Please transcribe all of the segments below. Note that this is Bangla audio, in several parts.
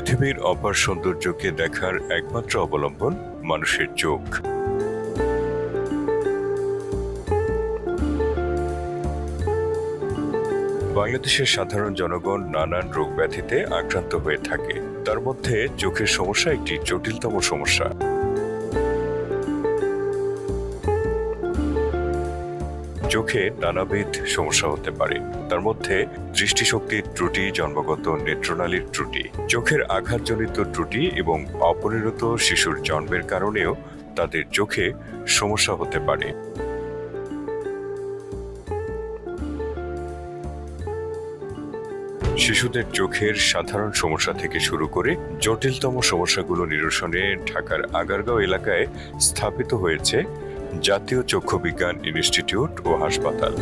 পৃথিবীর অপার সৌন্দর্যকে দেখার একমাত্র অবলম্বন মানুষের চোখ। বাংলাদেশের সাধারণ জনগণ নানান রোগ ব্যাধিতে আক্রান্ত হয়ে থাকে। তার মধ্যে চোখের সমস্যা একটি জটিলতম সমস্যা। চোখে নানাবিধ সমস্যা হতে পারে। তার মধ্যে দৃষ্টিশক্তির ত্রুটি, জন্মগত নেত্রনালীর ত্রুটি, চোখের আঘাতজনিত ত্রুটি এবং অপরিণত শিশুর জন্মের কারণেও তাদের চোখে সমস্যা হতে পারে। শিশুদের চোখের সাধারণ সমস্যা থেকে শুরু করে জটিলতম সমস্যাগুলো নিরসনে ঢাকার আগারগাঁও এলাকায় স্থাপিত হয়েছে জাতীয় চক্ষু বিজ্ঞান ইনস্টিটিউট ও হাসপাতাল।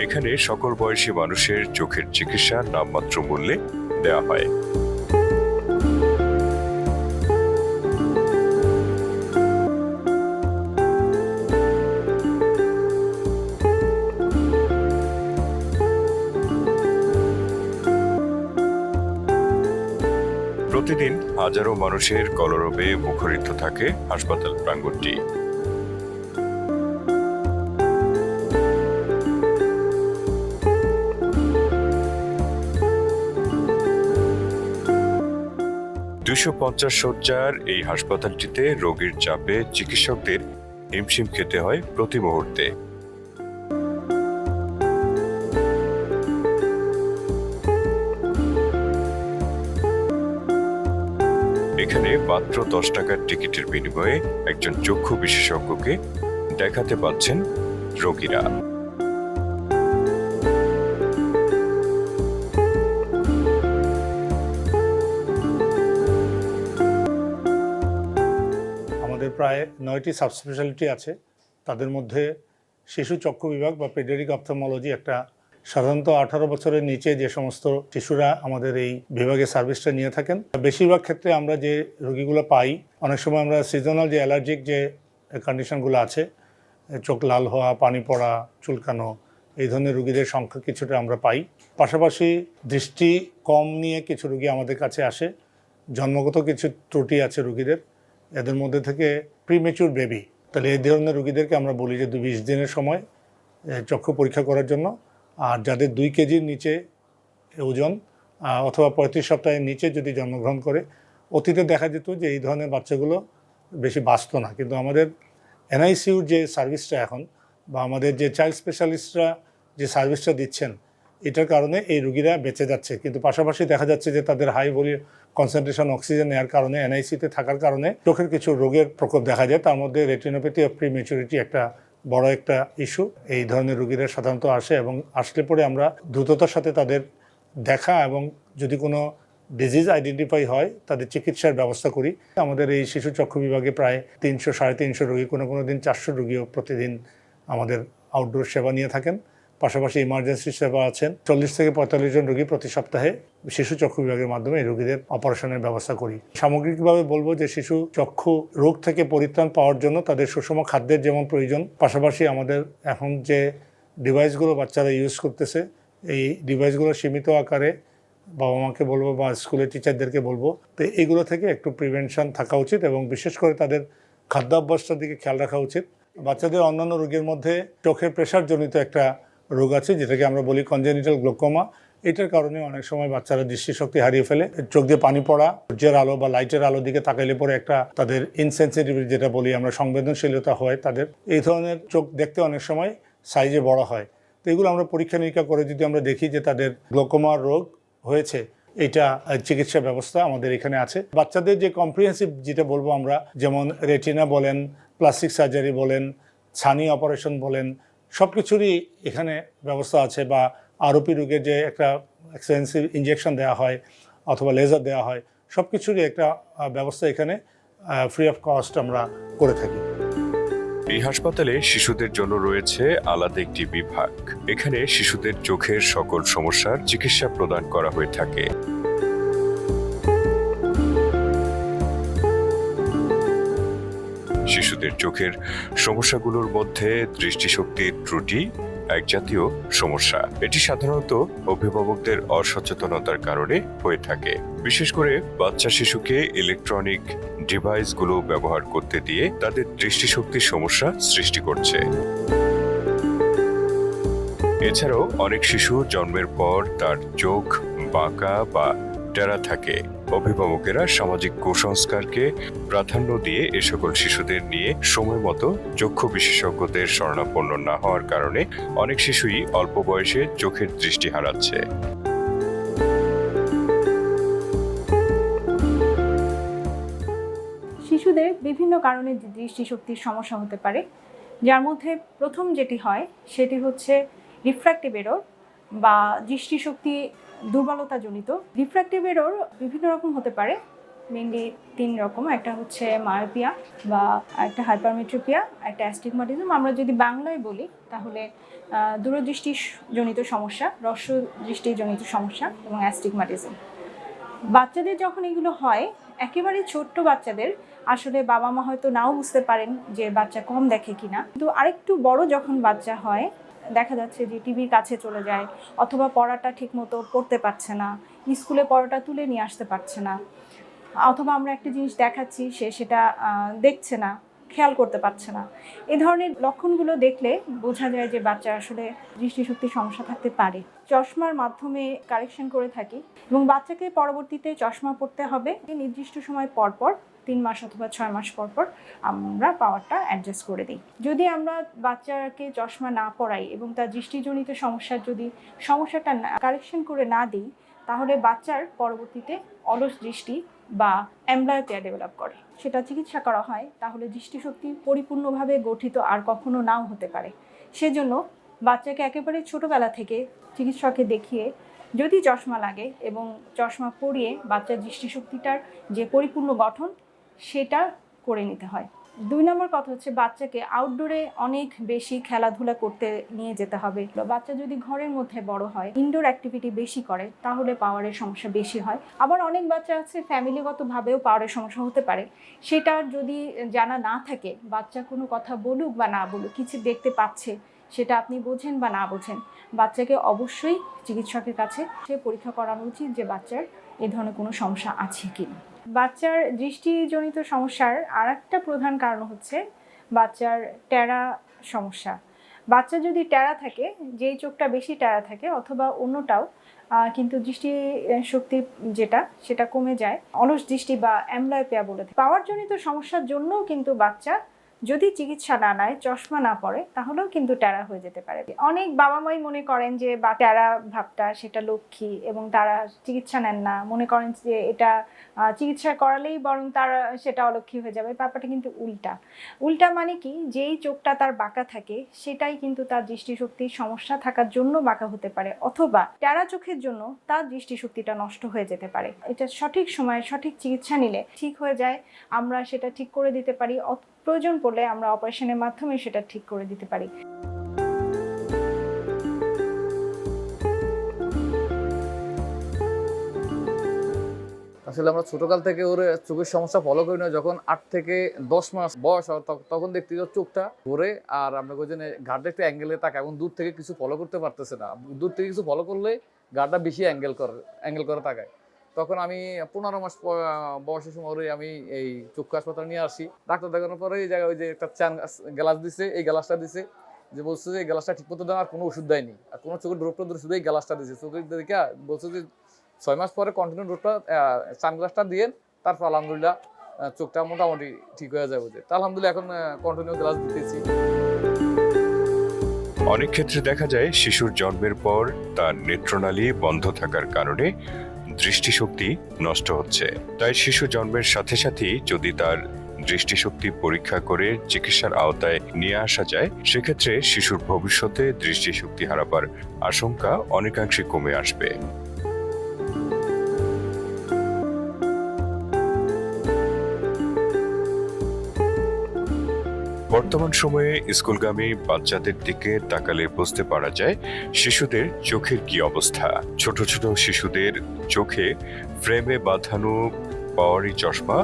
এখানে সকল বয়সী মানুষের চোখের চিকিৎসা নামমাত্র মূল্যে দেওয়া হয়। প্রতিদিন হাজারো মানুষের কলরবে মুখরিত থাকে হাসপাতাল প্রাঙ্গণটি দুশো পঞ্চাশ শয্যার এই হাসপাতালটিতে রোগীর চাপে চিকিৎসকদের হিমশিম খেতে হয় প্রতি মুহূর্তে। মাত্র দশ টাকার টিকিটের বিনিময়ে একজন চক্ষু বিশেষজ্ঞকে দেখাতে পাচ্ছেন রোগীরা। আমাদের প্রায় নয়টি সাবস্পেশালিটি আছে। তাদের মধ্যে শিশু চক্ষু বিভাগ বা পেডিয়ারিক অপথমোলজি একটা সাধারণত আঠারো বছরের নিচে যে সমস্ত শিশুরা আমাদের এই বিভাগে সার্ভিসটা নিয়ে থাকেন, বেশিরভাগ ক্ষেত্রে আমরা যে রোগীগুলো পাই, অনেক সময় আমরা সিজনাল যে অ্যালার্জিক যে কন্ডিশনগুলো আছে, চোখ লাল হওয়া, পানি পড়া, চুলকানো, এই ধরনের রুগীদের সংখ্যা কিছুটা আমরা পাই। পাশাপাশি দৃষ্টি কম নিয়ে কিছু রুগী আমাদের কাছে আসে, জন্মগত কিছু ত্রুটি আছে রুগীদের, এদের মধ্যে থেকে প্রিমেচুর বেবি তাহলে এই ধরনের রুগীদেরকে আমরা বলি যে দু বিশ দিনের সময় চক্ষু পরীক্ষা করার জন্য। আর যাদের দুই কেজির নিচে ওজন অথবা পঁয়ত্রিশ সপ্তাহের নিচে যদি জন্মগ্রহণ করে, অতীতে দেখা যেত যে এই ধরনের বাচ্চাগুলো বেশি বাঁচত না। কিন্তু আমাদের এনআইসিউর যে সার্ভিসটা এখন বা আমাদের যে চাইল্ড স্পেশালিস্টরা যে সার্ভিসটা দিচ্ছেন, এটার কারণে এই রুগীরা বেঁচে যাচ্ছে। কিন্তু পাশাপাশি দেখা যাচ্ছে যে তাদের হাই ভলি কনসেন্ট্রেশন, অক্সিজেন নেওয়ার কারণে, এনআইসিতে থাকার কারণে চোখের কিছু রোগের প্রকোপ দেখা যায়। তার মধ্যে রেটিনোপ্যাথি অফ প্রিমেচুরিটি একটা বড় একটা ইস্যু এই ধরনের রুগীরা সাধারণত আসে এবং আসলে পরে আমরা দ্রুততার সাথে তাদের দেখা এবং যদি কোনো ডিজিজ আইডেন্টিফাই হয়, তাদের চিকিৎসার ব্যবস্থা করি। আমাদের এই শিশু চক্ষু বিভাগে প্রায় তিনশো, সাড়ে তিনশো রুগী, কোনো কোনো দিন চারশো রুগীও প্রতিদিন আমাদের আউটডোর সেবা নিয়ে থাকেন। পাশাপাশি ইমার্জেন্সি সেবা আছেন। চল্লিশ থেকে পঁয়তাল্লিশ জন রোগী প্রতি সপ্তাহে শিশু চক্ষু বিভাগের মাধ্যমে এই রোগীদের অপারেশনের ব্যবস্থা করি। সামগ্রিকভাবে বলব যে শিশু চক্ষু রোগ থেকে পরিত্রাণ পাওয়ার জন্য তাদের সুষম খাদ্যের যেমন প্রয়োজন, পাশাপাশি আমাদের এখন যে ডিভাইসগুলো বাচ্চারা ইউজ করতেছে, এই ডিভাইসগুলো সীমিত আকারে বাবা মাকে বলব বা স্কুলের টিচারদেরকে বলব, তো এইগুলো থেকে একটু প্রিভেনশন থাকা উচিত এবং বিশেষ করে তাদের খাদ্যাভ্যাসটার দিকে খেয়াল রাখা উচিত। বাচ্চাদের অন্যান্য রোগের মধ্যে চোখের প্রেশার জনিত একটা রোগ আছে, যেটাকে আমরা বলি কনজেনিটাল গ্লোকোমা এটার কারণে অনেক সময় বাচ্চারা দৃষ্টিশক্তি হারিয়ে ফেলে, চোখ দিয়ে পানি পড়া, সূর্যের আলো বা লাইটের আলো দিকে তাকাইলে পরে একটা তাদের ইনসেন্সিটিভিটি যেটা বলি আমরা, সংবেদনশীলতা হয় তাদের। এই ধরনের চোখ দেখতে অনেক সময় সাইজে বড় হয়। তো এগুলো আমরা পরীক্ষা নিরীক্ষা করে যদি আমরা দেখি যে তাদের গ্লোকোমার রোগ হয়েছে, এটা চিকিৎসা ব্যবস্থা আমাদের এখানে আছে। বাচ্চাদের যে কম্প্রিহেন্সিভ যেটা বলব আমরা, যেমন রেটিনা বলেন প্লাস্টিক সার্জারি বলেন, ছানি অপারেশন বলেন সব কিছুরই এখানে ব্যবস্থা আছে বা আরোপি রোগের যে একটা এক্সপেন্সিভ ইঞ্জেকশন দেওয়া হয় অথবা লেজার দেওয়া হয় সব কিছুরই একটা ব্যবস্থা এখানে ফ্রি অফ কস্ট আমরা করে থাকি। এই হাসপাতালে শিশুদের জন্য রয়েছে আলাদা একটি বিভাগ। এখানে শিশুদের চোখের সকল সমস্যার চিকিৎসা প্রদান করা হয়ে থাকে। শিশুদের চোখের সমস্যাগুলোর মধ্যে দৃষ্টিশক্তির ত্রুটি এক জাতীয় সমস্যা। এটি সাধারণত অভিভাবকদের অসচেতনতার কারণে হয়ে থাকে। বিশেষ করে বাচ্চা শিশুকে ইলেকট্রনিক ডিভাইসগুলো ব্যবহার করতে দিয়ে তাদের দৃষ্টিশক্তির সমস্যা সৃষ্টি করছে। এছাড়াও অনেক শিশু জন্মের পর তার চোখ বাঁকা বা টেরা থাকে। অভিভাবকেরা সামাজিক কুসংস্কারকে প্রাধান্য দিয়ে এ সকল শিশুদের নিয়ে সময় মতো চক্ষু বিশেষজ্ঞদের শরণাপন্ন না হওয়ার কারণে অনেক শিশুই অল্প বয়সে চোখের দৃষ্টি হারাচ্ছে। শিশুদের বিভিন্ন কারণে দৃষ্টিশক্তির সমস্যা হতে পারে, যার মধ্যে প্রথম যেটি হয় সেটি হচ্ছে রিফ্র্যাক্টিভ এরর বা দৃষ্টিশক্তি দুর্বলতাজনিত রিফ্র্যাক্টিভ এরর বিভিন্ন রকম হতে পারে। মেনলি তিন রকম একটা হচ্ছে মায়োপিয়া বা একটা হাইপারমেট্রোপিয়া একটা অ্যাস্টিগমাটিজম আমরা যদি বাংলায় বলি তাহলে আহ, দূরদৃষ্টিজনিত সমস্যা রস্য দৃষ্টিজনিত সমস্যা এবং অ্যাস্টিগমাটিজম বাচ্চাদের যখন এগুলো হয় একেবারে ছোট্ট বাচ্চাদের আসলে বাবা মা হয়তো নাও বুঝতে পারেন যে বাচ্চা কম দেখে কিনা। কিন্তু আরেকটু বড় যখন বাচ্চা হয় দেখা যাচ্ছে যে টিভির কাছে চলে যায়, অথবা পড়াটা ঠিকমতো পড়তে পারছে না, স্কুলে পড়াটা তুলে নিয়ে আসতে পারছে না। অথবা আমরা একটা জিনিস দেখাচ্ছি, সে সেটা দেখছে না। খেয়াল করতে পারছে না। এই ধরনের লক্ষণগুলো দেখলে বোঝা যায় যে বাচ্চা আসলে দৃষ্টিশক্তির সমস্যা থাকতে পারে। চশমার মাধ্যমে কারেকশন করে থাকি এবং বাচ্চাকে পরবর্তীতে চশমা পড়তে হবে। নির্দিষ্ট সময় পর পর, তিন মাস অথবা ছয় মাস পর পর আমরা পাওয়ারটা অ্যাডজাস্ট করে দিই। যদি আমরা বাচ্চাকে চশমা না পড়াই এবং তার দৃষ্টিজনিত সমস্যার যদি সমস্যাটা কারেকশন করে না দিই, তাহলে বাচ্চার পরবর্তীতে অলস দৃষ্টি বা অ্যাম্বলায়োপিয়া ডেভেলপ করে। সেটা চিকিৎসা করা হয়, তাহলে দৃষ্টিশক্তি পরিপূর্ণভাবে গঠিত আর কখনো নাও হতে পারে। সেজন্য বাচ্চাকে একেবারে ছোটোবেলা থেকে চিকিৎসাকে দেখিয়ে যদি চশমা লাগে এবং চশমা পরিয়ে বাচ্চার দৃষ্টিশক্তিটার যে পরিপূর্ণ গঠন, সেটা করে নিতে হয়। দুই নম্বর কথা হচ্ছে বাচ্চাকে আউটডোরে অনেক বেশি খেলাধুলা করতে নিয়ে যেতে হবে। বাচ্চা যদি ঘরের মধ্যে বড় হয় ইনডোর অ্যাক্টিভিটি বেশি করে, তাহলে পাওয়ারের সমস্যা বেশি হয়। আবার অনেক বাচ্চা আছে ফ্যামিলিগতভাবেও পাওয়ারের সমস্যা হতে পারে। সেটা যদি জানা না থাকে, বাচ্চা কোনো কথা বলুক বা না বলুক, কিছু দেখতে পাচ্ছে, সেটা আপনি বোঝেন বা না বোঝেন, বাচ্চাকে অবশ্যই চিকিৎসকের কাছে সে পরীক্ষা করানো উচিত যে বাচ্চার এ ধরনের কোনো সমস্যা আছে কি না বাচ্চার দৃষ্টিজনিত সমস্যার আর একটা প্রধান কারণ হচ্ছে বাচ্চার টেরা সমস্যা। বাচ্চা যদি টেরা থাকে, যেই চোখটা বেশি টেরা থাকে অথবা অন্যটাও কিন্তু দৃষ্টি শক্তি যেটা, সেটা কমে যায়। অলস দৃষ্টি বা অ্যামলায়োপিয়া বলে। পাওয়ার পাওয়ারজনিত সমস্যার জন্যও কিন্তু বাচ্চা যদি চিকিৎসা না নেয়, চশমা না পড়ে তাহলেও কিন্তু ট্যারা হয়ে যেতে পারে। অনেক বাবা মাই মনে করেন যে, বা ট্যারা ভাবটা সেটা লক্ষ্মী এবং তারা চিকিৎসা নেন না। মনে করেন যে, এটা চিকিৎসা করালেই বরং তার সেটা অলক্ষী হয়ে যাবে। ব্যাপারটা কিন্তু উল্টা। উল্টা মানে কি? যেই চোখটা তার বাঁকা থাকে, সেটাই কিন্তু তার দৃষ্টিশক্তির সমস্যা থাকার জন্য বাঁকা হতে পারে। অথবা ট্যারা চোখের জন্য তার দৃষ্টিশক্তিটা নষ্ট হয়ে যেতে পারে। এটা সঠিক সময়ে সঠিক চিকিৎসা নিলে ঠিক হয়ে যায়। আমরা সেটা ঠিক করে দিতে পারি। প্রয়োজন পড়লে আমরা অপারেশনের মাধ্যমে সেটা ঠিক করে দিতে পারি। আসলে আমরা ছোটকাল থেকে ওর চোখের সমস্যা ফলো করি না, যখন আট থেকে দশ মাস বয়স তখন দেখতে যে ওর চোখটা ঘুরে আর আমরা কই যে ঘাটটা একটু অ্যাঙ্গেলে তাকে এবং দূর থেকে কিছু ফলো করতে পারতেছে না। দূর থেকে কিছু ফলো করলে গাড়টা বেশি অ্যাঙ্গেল করে অ্যাঙ্গেল করে তাকায়। তখন আমি পনেরো মাস বয়সের সময় আমি এই চক্ষু হাসপাতালে নিয়ে আসি। ডাক্তার দেখানোর পরে এই জায়গায় ওই যে একটা চান গ্লাস দিছে, এই গ্লাসটা দিছে। যে বলছে যে গ্লাসটা ঠিক মতো দেওয়া আর কোনো ওষুধ দেয়নি। আর কোনো চোখের ড্রপটা ধরে শুধু এই গ্লাসটা দিছে। চোখের দেখে বলছে যে ছয় মাস পরে কন্টিনিউ ড্রপটা সানগ্লাসটা দিয়ে তারপর আলহামদুলিল্লাহ চোখটা মোটামুটি ঠিক হয়ে যাবে যে আলহামদুলিল্লাহ এখন কন্টিনিউ গ্লাস দিতেছি। অনেক ক্ষেত্রে দেখা যায় শিশুর জন্মের পর তার নেত্রনালী বন্ধ থাকার কারণে দৃষ্টিশক্তি নষ্ট হচ্ছে। তাই শিশু জন্মের সাথে সাথেই যদি তার দৃষ্টিশক্তি পরীক্ষা করে চিকিৎসার আওতায় নিয়ে আসা যায়, সেক্ষেত্রে শিশুর ভবিষ্যতে দৃষ্টিশক্তি হারাবার আশঙ্কা অনেকাংশে কমে আসবে। বর্তমান সময়ে স্কুলগামী বাচ্চাদের দিকে তাকালে বুঝতে পারা যায়, শিশুদের চোখের কি অবস্থা। ছোট ছোট শিশুদের চোখে ফ্রেমে বাঁধানো পাওয়ারি চশমা।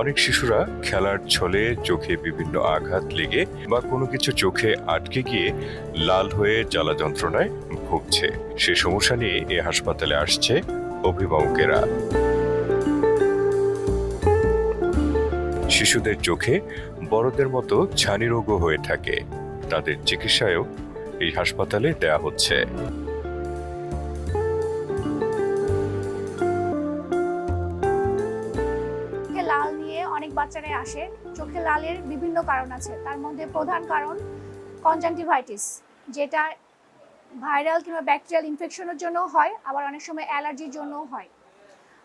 অনেক শিশুরা খেলার ছলে চোখে বিভিন্ন আঘাত লেগে বা কোনো কিছু চোখে আটকে গিয়ে লাল হয়ে জ্বালা যন্ত্রণায় ভুগছে। সে সমস্যা নিয়ে এ হাসপাতালে আসছে অভিভাবকেরা। শিশুদের চোখে বড়দের মতো ছানি রোগও হয়ে থাকে। তাদের চিকিৎসায়ও এই হাসপাতালে দেয়া হচ্ছে। লাল নিয়ে অনেক বাচ্চারাই আসে। চোখে লালের বিভিন্ন কারণ আছে। তার মধ্যে প্রধান কারণ কনজাংটিভাইটিস যেটা ভাইরাল কিংবা ব্যাকটেরিয়াল ইনফেকশনের জন্য হয়, আবার অনেক সময় অ্যালার্জির জন্যও হয়।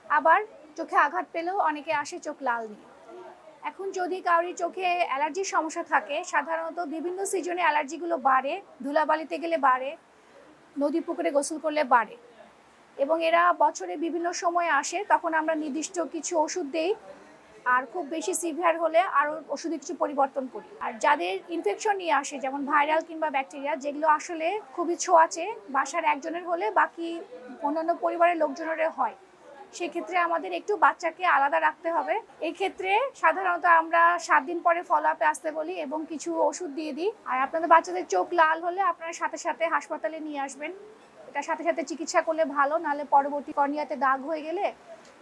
আবার চোখে আঘাত পেলেও অনেকে আসে চোখ লাল নিয়ে। এখন যদি কারোর চোখে অ্যালার্জির সমস্যা থাকে, সাধারণত বিভিন্ন সিজনে অ্যালার্জিগুলো বাড়ে, ধুলাবালিতে গেলে বাড়ে, নদী পুকুরে গোসল করলে বাড়ে। এবং এরা বছরে বিভিন্ন সময় আসে, তখন আমরা নির্দিষ্ট কিছু ওষুধ দেই। আর খুব বেশি সিভিয়ার হলে আরও ওষুধে কিছু পরিবর্তন করি। আর যাদের ইনফেকশন নিয়ে আসে, যেমন ভাইরাল কিংবা ব্যাকটেরিয়া, যেগুলো আসলে খুবই ছোঁয়াচে, বাসার একজনের হলে বাকি অন্যান্য পরিবারের লোকজনেরও হয়। সেক্ষেত্রে আমাদের একটু বাচ্চাকে আলাদা রাখতে হবে। এই ক্ষেত্রে সাধারণত আমরা সাত দিন পরে ফলো আপে আসতে বলি এবং কিছু ওষুধ দিয়ে দিই। আর আপনাদের বাচ্চাদের চোখ লাল হলে আপনারা সাথে সাথে হাসপাতালে নিয়ে আসবেন। এটা সাথে সাথে চিকিৎসা করলে ভালো, নাহলে পরবর্তী কর্নিয়াতে দাগ হয়ে গেলে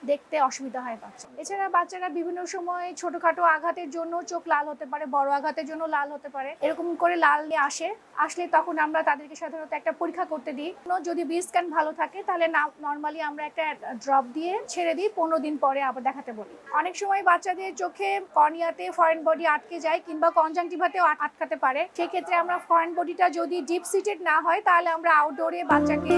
দেখতে অসুবিধা হয় বাচ্চা এছাড়া বাচ্চারা বিভিন্ন সময় ছোটখাটো আঘাতের জন্য চোখ লাল হতে পারে, বড় আঘাতের জন্য লাল হতে পারে। এরকম করে লাল নিয়ে আসে, আসলে তখন আমরা তাদেরকে সাধারণত একটা পরীক্ষা করতে দিই। যদি বি স্ক্যান ভালো থাকে, তাহলে নর্মালি আমরা একটা ড্রপ দিয়ে ছেড়ে দিই, পনেরো দিন পরে আবার দেখাতে বলি। অনেক সময় বাচ্চাদের চোখে কর্নিয়াতে ফরেন বডি আটকে যায় কিংবা কনজাংটিভাতেও আটকাতে পারে। সেক্ষেত্রে আমরা ফরেন বডিটা যদি ডিপ সিটেড না হয়, তাহলে আমরা আউটডোরে বাচ্চাকে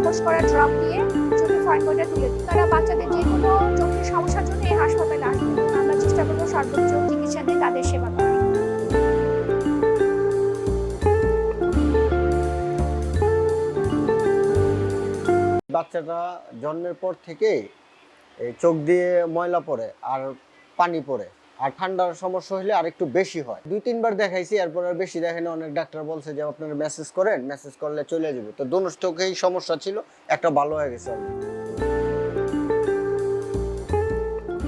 অবশ করা ড্রপ দিয়ে চোখে ফরেন তুলে দিই। তারা বাচ্চাদের যে কোনো চোখের সমস্যার জন্য এই হাসপাতালে আসবে। আমরা চেষ্টা করব সর্বোচ্চ চিকিৎসা দিয়ে তাদের সেবা করার। বাচ্চাটা জন্মের পর থেকে চোখ দিয়ে ময়লা পড়ে আর পানি পড়ে। আর ঠান্ডার সমস্যা হলে আর একটু বেশি হয়। দুই, তিনবার দেখাইছি, এরপর আর বেশি দেখেনি অনেক ডাক্তার বলছে যে, আপনারা মেসেজ করেন মেসেজ করলে চলে যাবে। তো দোনো চোখেই সমস্যা ছিল, একটা ভালো হয়ে গেছে।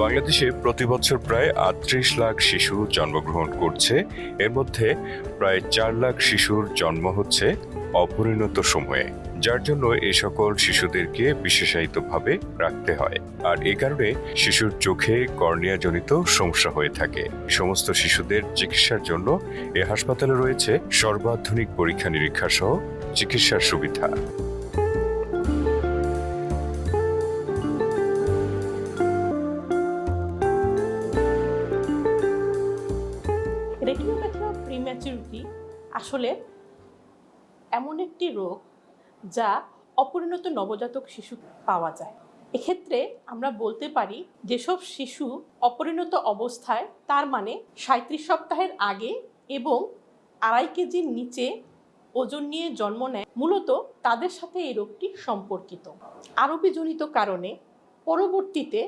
বাংলাদেশে প্রতি বছর প্রায় আটত্রিশ লাখ শিশু জন্মগ্রহণ করছে। এর মধ্যে প্রায় চার লাখ শিশুর জন্ম হচ্ছে অপরিণত সময়ে, যার জন্য এ সকল শিশুদেরকে বিশেষায়িতভাবে রাখতে হয়। আর এ কারণে শিশুর চোখে কর্নিয়াজনিত সমস্যা হয়ে থাকে। সমস্ত শিশুদের চিকিৎসার জন্য এ হাসপাতালে রয়েছে সর্বাধুনিক পরীক্ষা নিরীক্ষা সহ চিকিৎসার সুবিধা। একটি রোগ যা অপরিণত নবজাতক শিশু পাওয়া যায়। এক্ষেত্রে আমরা বলতে পারি, যেসব শিশু অপরিণত অবস্থায়, তার মানে সাঁত্রিশ সপ্তাহের আগে এবং আড়াই কেজির নিচে ওজন নিয়ে জন্ম নেয়, মূলত তাদের সাথে এই রোগটি সম্পর্কিত। আরবিজনিত কারণে পরবর্তীতে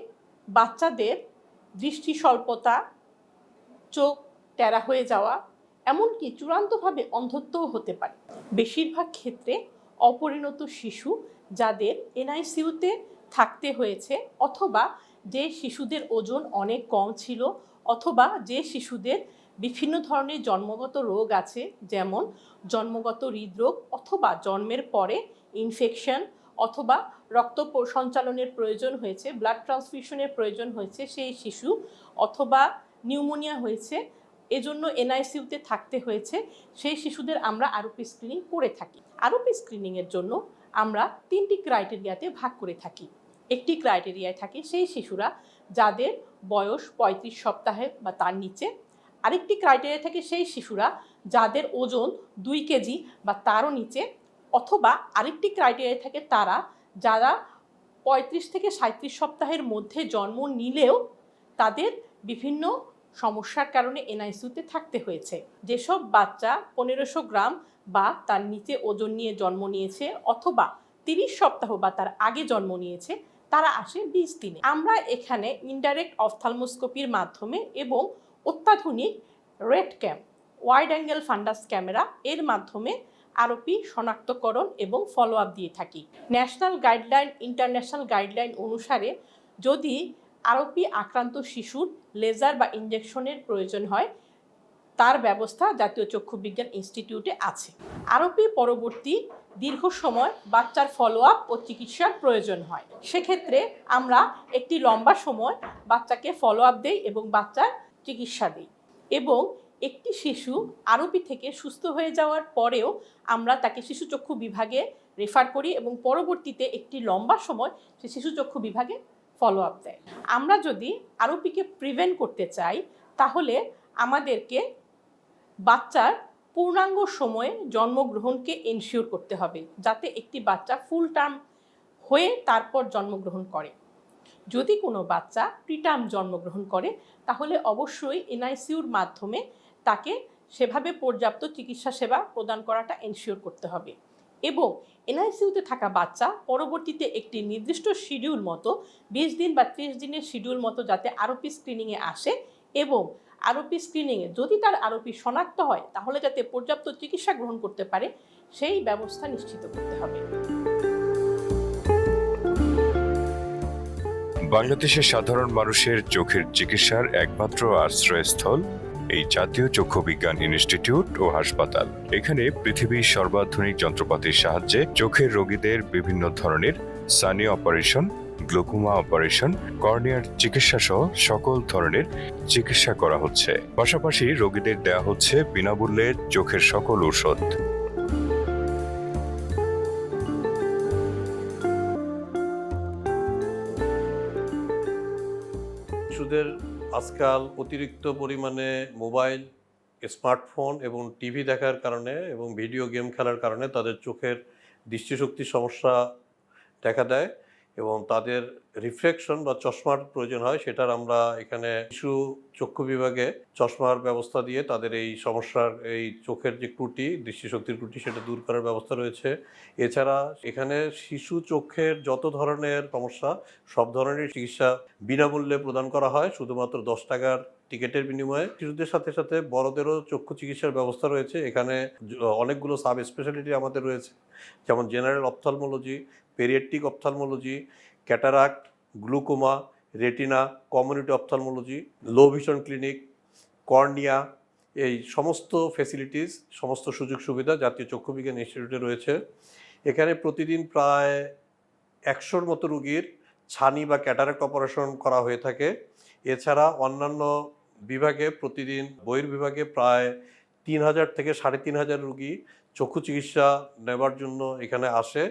বাচ্চাদের দৃষ্টি স্বল্পতা চোখ টেরা হয়ে যাওয়া এমনকি চূড়ান্তভাবে অন্ধত্বও হতে পারে। বেশিরভাগ ক্ষেত্রে অপরিণত শিশু যাদের এনআইসিউতে থাকতে হয়েছে অথবা যে শিশুদের ওজন অনেক কম ছিল অথবা যে শিশুদের বিভিন্ন ধরনের জন্মগত রোগ আছে, যেমন জন্মগত হৃদরোগ অথবা জন্মের পরে ইনফেকশন অথবা রক্ত সঞ্চালনের প্রয়োজন হয়েছে ব্লাড ট্রান্সফিউশনের প্রয়োজন হয়েছে সেই শিশু অথবা নিউমোনিয়া হয়েছে এজন্য এনআইসিউতে থাকতে হয়েছে। সেই শিশুদের আমরা আরোপি স্ক্রিনিং করে থাকি। আরোপি স্ক্রিনিংয়ের জন্য আমরা তিনটি ক্রাইটেরিয়াতে ভাগ করে থাকি। একটি ক্রাইটেরিয়ায় থাকে সেই শিশুরা যাদের বয়স পঁয়ত্রিশ সপ্তাহে বা তার নিচে। আরেকটি ক্রাইটেরিয়া থাকে সেই শিশুরা যাদের ওজন দুই কেজি বা তারও নিচে। অথবা আরেকটি ক্রাইটেরিয়া থাকে তারা যারা পঁয়ত্রিশ থেকে সাঁত্রিশ সপ্তাহের মধ্যে জন্ম নিলেও তাদের বিভিন্ন সমস্যার কারণে এনআইসিউতে থাকতে হয়েছে। যেসব বাচ্চা পনেরোশো গ্রাম বা তার নিচে ওজন নিয়ে জন্ম নিয়েছে অথবা তিরিশ সপ্তাহ বা তার আগে জন্ম নিয়েছে, তারা আসে বিশ দিনে আমরা এখানে ইনডাইরেক্ট অফথালমোস্কোপির মাধ্যমে এবং অত্যাধুনিক red cam wide angle fundus camera এর মাধ্যমে আরোপি শনাক্তকরণ এবং ফলো আপ দিয়ে থাকি। ন্যাশনাল গাইডলাইন ইন্টারন্যাশনাল গাইডলাইন অনুসারে যদি আরোপি আক্রান্ত শিশুর লেজার বা ইঞ্জেকশনের প্রয়োজন হয়। তার ব্যবস্থা জাতীয় চক্ষু বিজ্ঞান ইনস্টিটিউটে আছে। আরোপি পরবর্তী দীর্ঘ সময় বাচ্চার ফলো আপ ও চিকিৎসার প্রয়োজন হয়। সেক্ষেত্রে আমরা একটি লম্বা সময় বাচ্চাকে ফলো আপ দেই এবং বাচ্চার চিকিৎসা দিই এবং একটি শিশু আরোপি থেকে সুস্থ হয়ে যাওয়ার পরেও আমরা তাকে শিশু চক্ষু বিভাগে রেফার করি এবং পরবর্তীতে একটি লম্বা সময় সে শিশু চক্ষু বিভাগে ফলো আপ দেয়। আমরা যদি আরোপিকে প্রিভেন্ট করতে চাই, তাহলে আমাদেরকে বাচ্চার পূর্ণাঙ্গ সময়ে জন্মগ্রহণকে এনশিওর করতে হবে, যাতে একটি বাচ্চা ফুল টার্ম হয়ে তারপর জন্মগ্রহণ করে। যদি কোনো বাচ্চা প্রিটার্ম জন্মগ্রহণ করে, তাহলে অবশ্যই এনআইসিউর মাধ্যমে তাকে সেভাবে পর্যাপ্ত চিকিৎসা সেবা প্রদান করাটা এনশিওর করতে হবে। এবং এনআইসিউতে থাকা বাচ্চা পরবর্তীতে একটি নির্দিষ্ট শিডিউল মতো, বিশ দিন বা ত্রিশ দিনের শিডিউল মতো যাতে আরোপি স্ক্রিনিংয়ে আসে এবং আরোপি স্ক্রিনিংয়ে যদি তার আরোপি শনাক্ত হয়, তাহলে যাতে পর্যাপ্ত চিকিৎসা গ্রহণ করতে পারে, সেই ব্যবস্থা নিশ্চিত করতে হবে। বাংলাদেশের সাধারণ মানুষের চোখের চিকিৎসার একমাত্র আশ্রয়স্থল এই জাতীয় চক্ষু বিজ্ঞান ইনস্টিটিউট ও হাসপাতাল। এখানে পৃথিবীর সর্বাধুনিক যন্ত্রপাতির সাহায্যে চোখের রোগীদের বিভিন্ন ধরনের সানি অপারেশন, গ্লোকোমা অপারেশন, কর্নিয়ার চিকিৎসা সহ সকল ধরনের চিকিৎসা করা হচ্ছে। পাশাপাশি রোগীদের দেয়া হচ্ছে বিনামূল্যে চোখের সকল ঔষধ। আজকাল অতিরিক্ত পরিমাণে মোবাইল, স্মার্টফোন এবং টিভি দেখার কারণে এবং ভিডিও গেম খেলার কারণে তাদের চোখের দৃষ্টিশক্তির সমস্যা দেখা দেয়। এবং তাদের রিফ্লেকশন বা চশমার প্রয়োজন হয়, সেটার আমরা এখানে শিশু চক্ষু বিভাগে চশমার ব্যবস্থা দিয়ে তাদের এই সমস্যার, এই চোখের যে ত্রুটি, দৃষ্টিশক্তির ত্রুটি, সেটা দূর করার ব্যবস্থা রয়েছে। এছাড়া এখানে শিশু চোখের যত ধরনের সমস্যা, সব ধরনের চিকিৎসা বিনামূল্যে প্রদান করা হয়, শুধুমাত্র দশ টাকার টিকিটের বিনিময়ে। শিশুদের সাথে সাথে বড়দেরও চক্ষু চিকিৎসার ব্যবস্থা রয়েছে। এখানে অনেকগুলো সাব স্পেশালিটি আমাদের রয়েছে, যেমন general ophthalmology paediatric ophthalmology cataract, glaucoma, retina, community ophthalmology low vision clinic, cornea, এই সমস্ত ফেসিলিটিস সমস্ত সুযোগ সুবিধা জাতীয় চক্ষু বিজ্ঞান ইনস্টিটিউটে রয়েছে। এখানে প্রতিদিন প্রায় একশোর মতো রুগীর ছানি বা ক্যাটারাক্ট অপারেশন করা হয়ে থাকে। এছাড়া অন্যান্য বিভাগে প্রতিদিন, বইয়ের বিভাগে প্রায় তিন হাজার থেকে সাড়ে তিন হাজার রুগী চক্ষু চিকিৎসা নেবার জন্য এখানে আসে।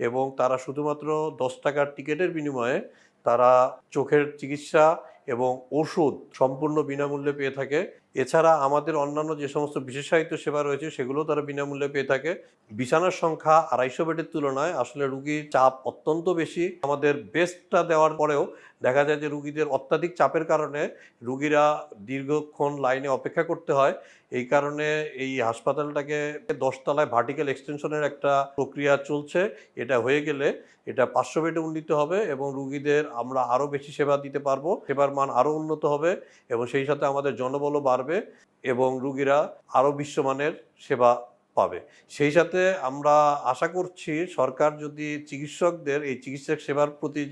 এবং তারা শুধুমাত্র দশ টাকার টিকিটের বিনিময়ে তারা চোখের চিকিৎসা এবং ওষুধ সম্পূর্ণ বিনামূল্যে পেয়ে থাকে। এছাড়া আমাদের অন্যান্য যে সমস্ত বিশেষায়িত সেবা রয়েছে সেগুলো তারা বিনামূল্যে পেয়ে থাকে। বিছানার সংখ্যা আড়াইশো বেডের তুলনায় আসলে রুগীর চাপ অত্যন্ত বেশি। আমাদের বেস্টটা দেওয়ার পরেও দেখা যায় যে রুগীদের অত্যাধিক চাপের কারণে রুগীরা দীর্ঘক্ষণ লাইনে অপেক্ষা করতে হয়। এই কারণে এই হাসপাতালটাকে দশতলায় ভার্টিক্যাল এক্সটেনশনের একটা প্রক্রিয়া চলছে। এটা হয়ে গেলে এটা পাঁচশো বেডে উন্নীত হবে এবং রুগীদের আমরা আরও বেশি সেবা দিতে পারব। সেবার মান আরও উন্নত হবে এবং সেই সাথে আমাদের জনবলও বাড়বে এবং রুগীরা আরও বিশ্বমানের সেবা পাবে। সেই সাথে আমরা আশা করছি সরকার যদি চিকিৎসকদের, এই চিকিৎসক সেবার প্রতি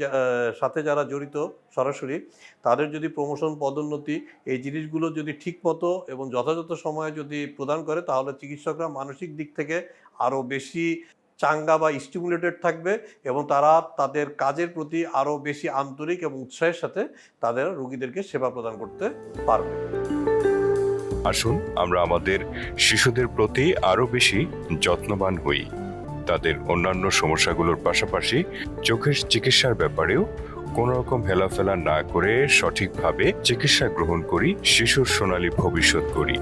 সাথে যারা জড়িত সরাসরি, তাদের যদি প্রমোশন পদোন্নতি, এই জিনিসগুলো যদি ঠিকমতো এবং যথাযথ সময়ে যদি প্রদান করে, তাহলে চিকিৎসকরা মানসিক দিক থেকে আরও বেশি চাঙ্গা বা স্টিমুলেটেড থাকবে এবং তারা তাদের কাজের প্রতি আরও বেশি আন্তরিক এবং উৎসাহের সাথে তাদের রুগীদেরকে সেবা প্রদান করতে পারবে। আসুন, আমরা আমাদের শিশুদের প্রতি আরও বেশি যত্নবান হই। তাদের অন্যান্য সমস্যাগুলোর পাশাপাশি চোখের চিকিৎসার ব্যাপারেও কোনো রকম হেলাফেলা না করে সঠিকভাবে চিকিৎসা গ্রহণ করি, শিশুর সোনালী ভবিষ্যৎ করি।